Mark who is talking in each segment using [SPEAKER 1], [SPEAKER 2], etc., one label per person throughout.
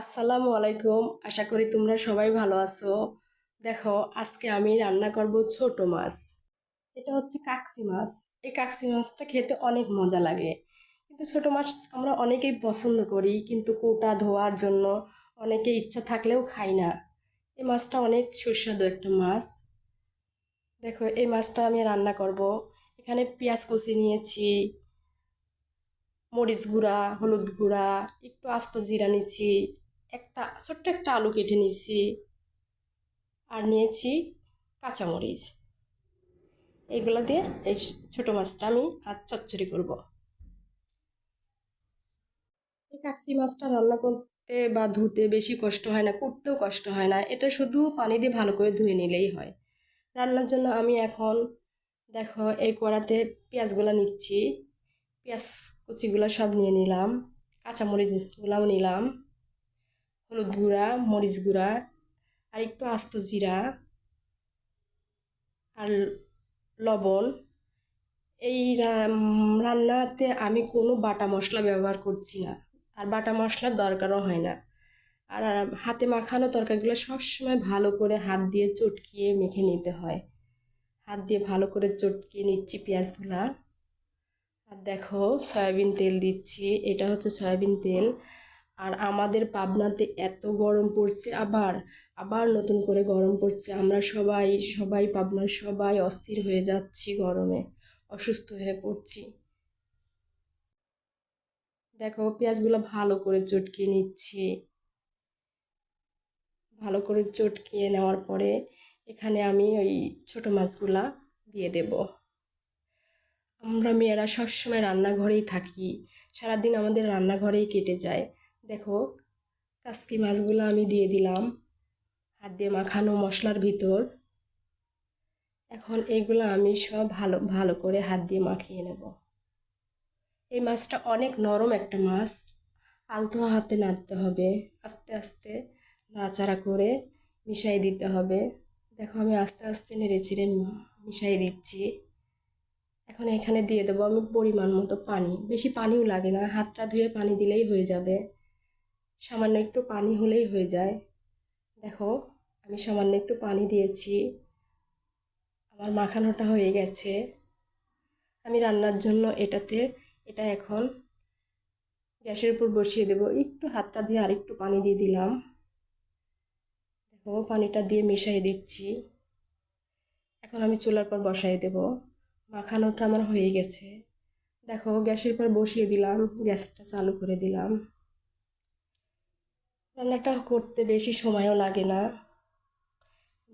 [SPEAKER 1] আসসালামু আলাইকুম। আশা করি তোমরা সবাই ভালো আছো। দেখো, আজকে আমি রান্না করব ছোট মাছ। এটা হচ্ছে কাকসি মাছ। এই কাকসি মাছটা খেতে অনেক মজা লাগে। কিন্তু ছোট মাছ আমরা অনেকেই পছন্দ করি, কিন্তু কোটা ধোয়ার জন্য অনেকে ইচ্ছা থাকলেও খাই না। এই মাছটা অনেক সুস্বাদু একটা মাছ। দেখো, এই মাছটা আমি রান্না করব। এখানে পেঁয়াজ কুচি নিয়েছি, মরিচ গুঁড়া, হলুদ গুঁড়া, একটু আস্ত জিরা নিচ্ছি একটা ছোট্ট একটা আলু কেটে নিয়েছি আর নিয়েছি কাঁচামরিচ। এইগুলো দিয়ে এই ছোটো মাছটা আমি আজ চচ্চড়ি করব। এই কাকসি মাছটা রান্না করতে বা ধুতে বেশি কষ্ট হয় না, করতেও কষ্ট হয় না। এটা শুধু পানি দিয়ে ভালো করে ধুয়ে নিলেই হয়। রান্নার জন্য আমি এখন দেখো এই কড়াতে পেঁয়াজগুলো নিচ্ছি। পেঁয়াজ কুচিগুলো সব নিয়ে নিলাম, কাঁচামরিচগুলাও নিলাম। হলুদ গুঁড়া, মরিচ গুঁড়া, আর একটু আস্ত জিরা, আর লবণ। এই রান্নাতে আমি কোনো বাটা মশলা ব্যবহার করছি না। আর বাটা মশলার দরকারও হয় না। আর হাতে মাখানো তরকারিগুলো সবসময় ভালো করে হাত দিয়ে চটকিয়ে মেখে নিতে হয়। হাত দিয়ে ভালো করে চটকিয়ে নিচ্ছি পেঁয়াজগুলা। আর দেখো, সয়াবিন তেল দিচ্ছি। এটা হচ্ছে সয়াবিন তেল। আর আমাদের পাবনাতে এত গরম পড়ছে আবার আবার নতুন করে গরম পড়ছে। আমরা সবাই সবাই পাবনার সবাই অস্থির হয়ে যাচ্ছি গরমে, অসুস্থ হয়ে পড়ছি। দেখো, পেঁয়াজগুলো ভালো করে চটকিয়ে নিচ্ছি। ভালো করে চটকিয়ে নেওয়ার পরে এখানে আমি ওই ছোট মাছগুলা দিয়ে দেব। আমরা মেয়েরা সবসময় রান্নাঘরেই থাকি। সারাদিন আমাদের রান্নাঘরেই কেটে যায়। দেখো, কাসকি মাছগুলো আমি দিয়ে দিলাম। হাত দিয়ে মাখানো মশলার ভিতর। এখন এইগুলো আমি সব ভালো ভালো করে হাত দিয়ে মাখিয়ে নেব। এই মাছটা অনেক নরম একটা মাছ। আলতো হাতে নাড়তে হবে। আস্তে আস্তে নাড়াচাড়া করে মিশাই দিতে হবে। দেখো, আমি আস্তে আস্তে নেড়ে চিড়ে মিশাই দিচ্ছি। এখন এখানে দিয়ে দেবো আমি পরিমাণ মতো পানি। বেশি পানিও লাগে না। হাতটা ধুয়ে পানি দিলেই হয়ে যাবে। সামান্য একটু পানি হলেই হয়ে যায়। দেখো, আমি সামান্য একটু পানি দিয়েছি। আমার মাখানোটা হয়ে গেছে। আমি রান্নার জন্য এটাতে, এটা এখন গ্যাসের উপর বসিয়ে দেব। একটু হাতটা দিয়ে আরেকটু পানি দিয়ে দিলাম। দেখো, পানিটা দিয়ে মিশিয়ে দিচ্ছি। এখন আমি চুলার পর বসাই দেব। মাখানোটা আমার হয়ে গেছে। দেখো, গ্যাসের পর বসিয়ে দিলাম, গ্যাসটা চালু করে দিলাম। রান্নাটা করতে বেশি সময়ও লাগে না।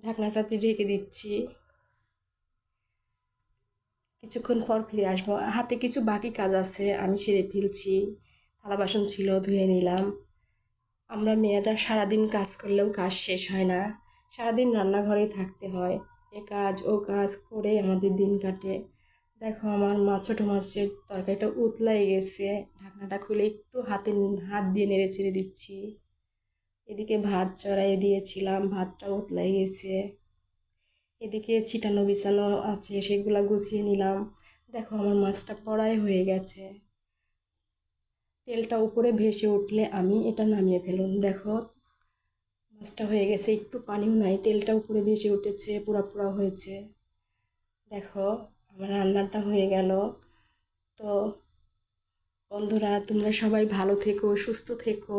[SPEAKER 1] ঢাকনাটাতে ঢেকে দিচ্ছি। কিছুক্ষণ পর ফিরে আসব। হাতে কিছু বাকি কাজ আছে, আমি সেরে ফেলছি। থালা বাসন ছিল, ধুয়ে নিলাম। আমরা মেয়েরা সারাদিন কাজ করলেও কাজ শেষ হয় না। সারাদিন রান্নাঘরেই থাকতে হয়। এ কাজ, ও কাজ করে আমাদের দিন কাটে। দেখো, আমার মা ছোটো মাছের তরকারিটা উতলাই গেছে। ঢাকনাটা খুলে একটু হাতে, হাত দিয়ে নেড়ে চেড়ে দিচ্ছি। এদিকে ভাত চড়াই দিয়েছিলাম ভাতটা উতলাই গেছে। এদিকে ছিটানো বিছানো আছে, সেগুলো গুছিয়ে নিলাম। দেখো আমার মাছটা কড়াই হয়ে গেছে। তেলটা উপরে ভেসে উঠলে আমি এটা নামিয়ে ফেলুন। দেখো, মাছটা হয়ে গেছে, একটু পানিও নাই, তেলটা উপরে ভেসে উঠেছে, পোড়া পোড়া হয়েছে। দেখো, আমার রান্নাটা হয়ে গেল। তো বন্ধুরা, তোমরা সবাই ভালো থেকো, সুস্থ থেকো।